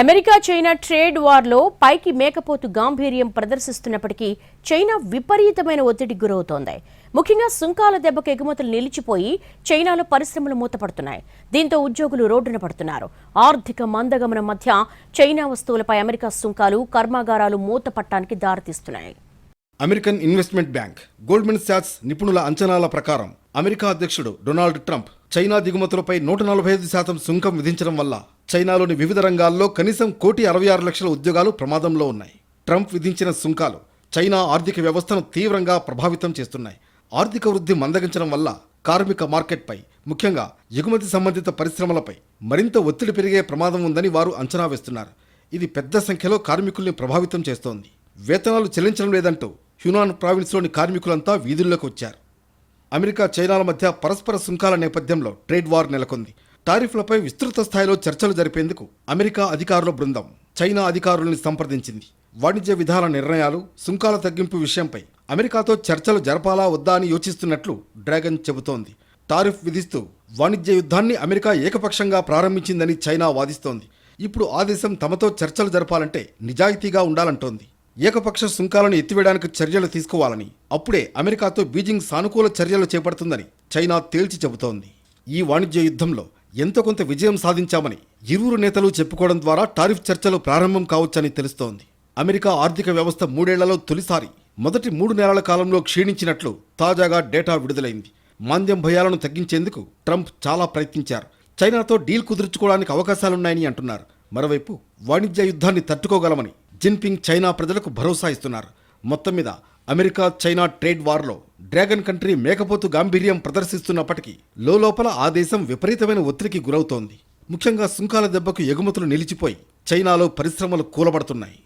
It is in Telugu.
అమెరికా చైనా ట్రేడ్ వార్లో పైకి మేకపోతు గాంభీర్యం ప్రదర్శిస్తున్నప్పటికీ చైనా విపరీతమైన ఒత్తిడికి గురవుతోంది. ముఖ్యంగా సుంకాల దెబ్బకు ఎగుమతులు నిలిచిపోయి చైనాలో పరిశ్రమలు మూతపడుతున్నాయి. దీంతో ఉద్యోగులు రోడ్డున పడుతున్నారు. ఆర్థిక మందగమనం మధ్య చైనా వస్తువులపై అమెరికా సుంకాలు కర్మాగారాలు మూతపట్టానికి దారితీస్తున్నాయి. అమెరికన్ ఇన్వెస్ట్మెంట్ బ్యాంక్ గోల్డ్మెన్ శాట్స్ నిపుణుల అంచనాల ప్రకారం అమెరికా అధ్యక్షుడు డొనాల్డ్ ట్రంప్ చైనా దిగుమతులపై నూట నలభై ఐదు శాతం సుంకం విధించడం వల్ల చైనాలోని వివిధ రంగాల్లో కనీసం కోటి అరవై ఆరు లక్షల ఉద్యోగాలు ప్రమాదంలో ఉన్నాయి. ట్రంప్ విధించిన సుంకాలు చైనా ఆర్థిక వ్యవస్థను తీవ్రంగా ప్రభావితం చేస్తున్నాయి. ఆర్థిక వృద్ధి మందగించడం వల్ల కార్మిక మార్కెట్పై ముఖ్యంగా ఎగుమతి సంబంధిత పరిశ్రమలపై మరింత ఒత్తిడి పెరిగే ప్రమాదం ఉందని వారు అంచనా వేస్తున్నారు. ఇది పెద్ద సంఖ్యలో కార్మికుల్ని ప్రభావితం చేస్తోంది. వేతనాలు చెల్లించడం లేదంటూ హ్యునాన్ ప్రావిన్స్లోని కార్మికులంతా వీధుల్లోకి వచ్చారు. అమెరికా చైనాల మధ్య పరస్పర సుంకాల నేపథ్యంలో ట్రేడ్ వార్ నెలకొంది. టారిఫ్లపై విస్తృత స్థాయిలో చర్చలు జరిపేందుకు అమెరికా అధికారుల బృందం చైనా అధికారులను సంప్రదించింది. వాణిజ్య విధాన నిర్ణయాలు సుంకాల తగ్గింపు విషయంపై అమెరికాతో చర్చలు జరపాలా వద్దా అని యోచిస్తున్నట్లు డ్రాగన్ చెబుతోంది. టారిఫ్ విధిస్తూ వాణిజ్య యుద్ధాన్ని అమెరికా ఏకపక్షంగా ప్రారంభించిందని చైనా వాదిస్తోంది. ఇప్పుడు ఆ దేశం తమతో చర్చలు జరపాలంటే నిజాయితీగా ఉండాలంటోంది. ఏకపక్ష సుంకాలను ఎత్తివేయడానికి చర్యలు తీసుకోవాలని అప్పుడే అమెరికాతో బీజింగ్ సానుకూల చర్యలు చేపడుతుందని చైనా తేల్చి చెబుతోంది. ఈ వాణిజ్య యుద్ధంలో ఎంతో కొంత విజయం సాధించామని ఇరువురు నేతలు చెప్పుకోవడం ద్వారా టారిఫ్ చర్చలు ప్రారంభం కావచ్చని తెలుస్తోంది. అమెరికా ఆర్థిక వ్యవస్థ మూడేళ్ళలో తొలిసారి మొదటి మూడు నెలల కాలంలో క్షీణించినట్లు తాజాగా డేటా విడుదలైంది. మాంద్యం భయాలను తగ్గించేందుకు ట్రంప్ చాలా ప్రయత్నించారు. చైనాతో డీల్ కుదుర్చుకోవడానికి అవకాశాలున్నాయని అంటున్నారు. మరోవైపు వాణిజ్య యుద్ధాన్ని తట్టుకోగలమని జిన్పింగ్ చైనా ప్రజలకు భరోసా ఇస్తున్నారు. మొత్తం మీద అమెరికా చైనా ట్రేడ్ వార్లో డ్రాగన్ కంట్రీ మేకపోతు గాంభీర్యం ప్రదర్శిస్తున్నప్పటికీ లోపల ఆ దేశం విపరీతమైన ఒత్తిడికి గురవుతోంది. ముఖ్యంగా సుంకాల దెబ్బకు ఎగుమతులు నిలిచిపోయి చైనాలో పరిశ్రమలు కూలబడుతున్నాయి.